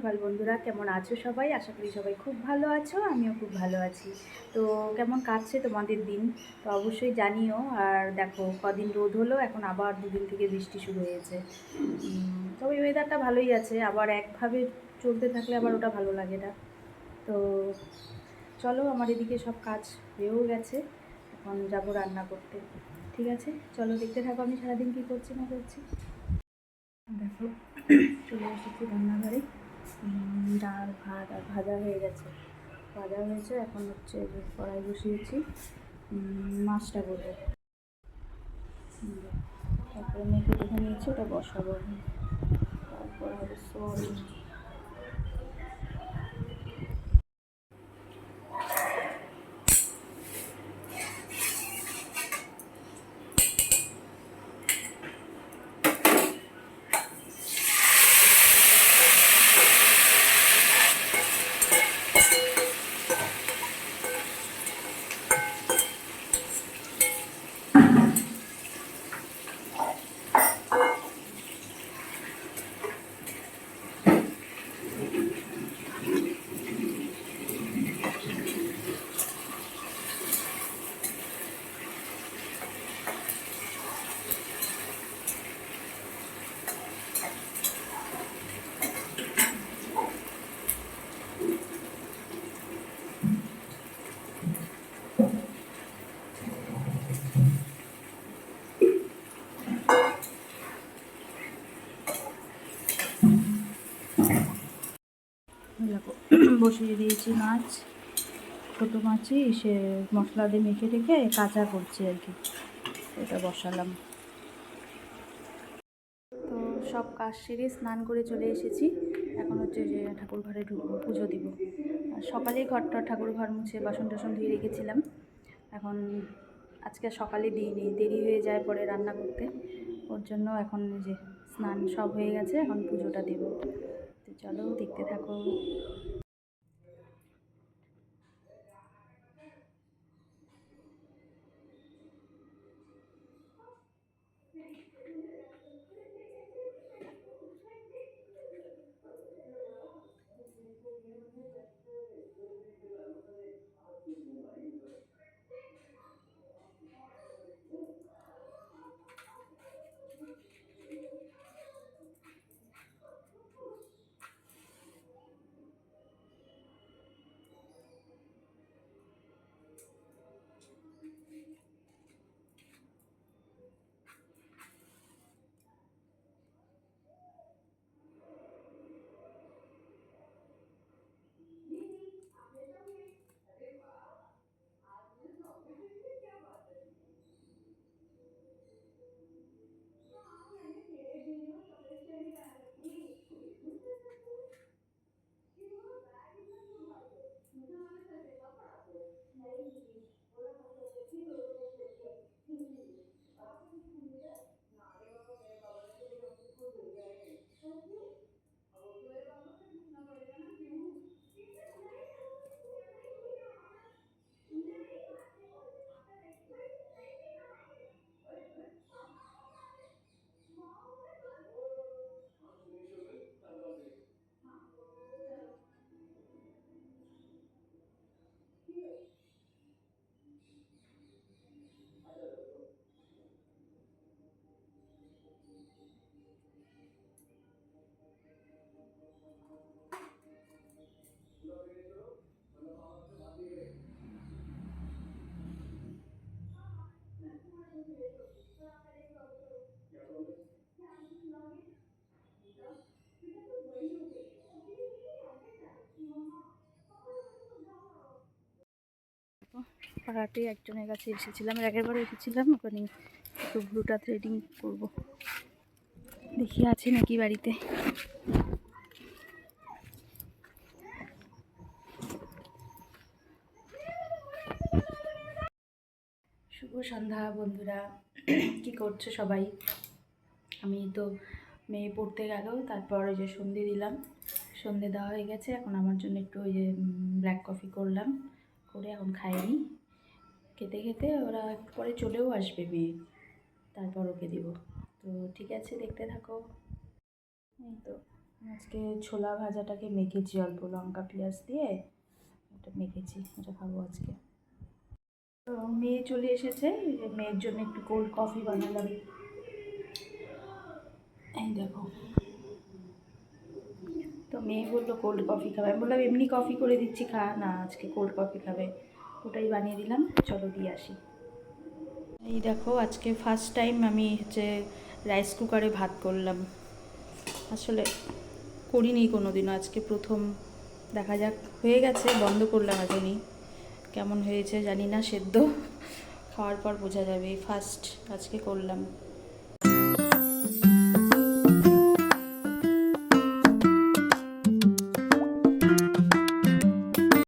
সকাল বন্ধুরা, কেমন আছো সবাই? আশা করি সবাই খুব ভালো আছো, আমিও খুব ভালো আছি। তো কেমন কাটছে তোমাদের দিন? তো অবশ্যই জানিও। আর দেখো, কদিন রোদ হলো, এখন আবার দুদিন থেকে বৃষ্টি শুরু হয়েছে। তবে ওয়েদারটা ভালোই আছে, আবার একভাবে চলতে থাকলে আবার ওটা ভালো লাগে না। তো চলো, আমার এদিকে সব কাজ হয়েও গেছে, এখন যাব রান্না করতে। ঠিক আছে? চলো, দেখতে থাকো আমি সারাদিন কী করছি না করছি। দেখো, চলে এসেছি রান্নাঘরে। ডাল ভাত আর ভাজা হয়ে গেছে। ভাজা হয়েছে, এখন হচ্ছে কড়াই বসিয়েছি। মাছটা বলে তারপরে মেখে দেখে নিয়েছি, ওটা বসাবো। তারপর হবে সোয়াবিন। দেখো, বসিয়ে দিয়েছি মাছ, ছোটো মাছই, সে মশলা দিয়ে মেখে রেখে কাঁচা করছি আর কি, এটা বসালাম। তো সব কাজ সেরে স্নান করে চলে এসেছি, এখন হচ্ছে যে ঠাকুর ঘরে পুজো দিব। সকালেই ঘরটা ঠাকুর ঘর মুছে বাসন টাসন ধুয়ে রেখেছিলাম, এখন আজকে সকালে দিইনি, দেরি হয়ে যায় পরে রান্না করতে, ওর জন্য এখন যে স্নান সব হয়ে গেছে, এখন পুজোটা দেবো। চলো দেখতে থাকো। পাড়াতে একজনের কাছে এসেছিলাম, এর এসেছিলাম, ওখানে একটু ব্লুটা থ্রেডিং করব। দেখি আছে নাকি বাড়িতে। শুভ সন্ধ্যা বন্ধুরা, কি করছ সবাই? আমি তো মেয়ে পড়তে গেল, তারপর ওই যে সন্ধে দিলাম। সন্ধে দেওয়া হয়ে গেছে, এখন আমার জন্য একটু ওই যে ব্ল্যাক কফি করলাম, করে এখন খাইনি। খেতে খেতে ওরা পরে চলেও আসবে মেয়ে তারপর ওকে দিব। তো ঠিক আছে, দেখতে থাকো। এই তো, আজকে ছোলা ভাজাটাকে মেখেছি অল্প লঙ্কা, পেঁয়াজ দিয়ে। এটা মেখেছি, এটা খাব আজকে। তো মেয়ে চলে এসেছে মেয়ের জন্য একটু কোল্ড কফি বানালাম। এই দেখো। তো মেয়ে বলল কোল্ড কফি খাবে। আমি বললাম, এমনি কফি করে দিচ্ছি, খা। না, আজকে কোল্ড কফি খাবে। ওটাই বানিয়ে দিলাম, চলো দিয়ে আসি। এই দেখো, আজকে ফার্স্ট টাইম আমি হচ্ছে রাইস কুকারে ভাত করলাম। আসলে করিনি কোনো দিনও আজকে প্রথম। দেখা যাক, হয়ে গেছে, বন্ধ করলাম এখনই। কেমন হয়েছে জানি না, সেদ্ধ। খাওয়ার পর বোঝা যাবে ফার্স্ট আজকে করলাম।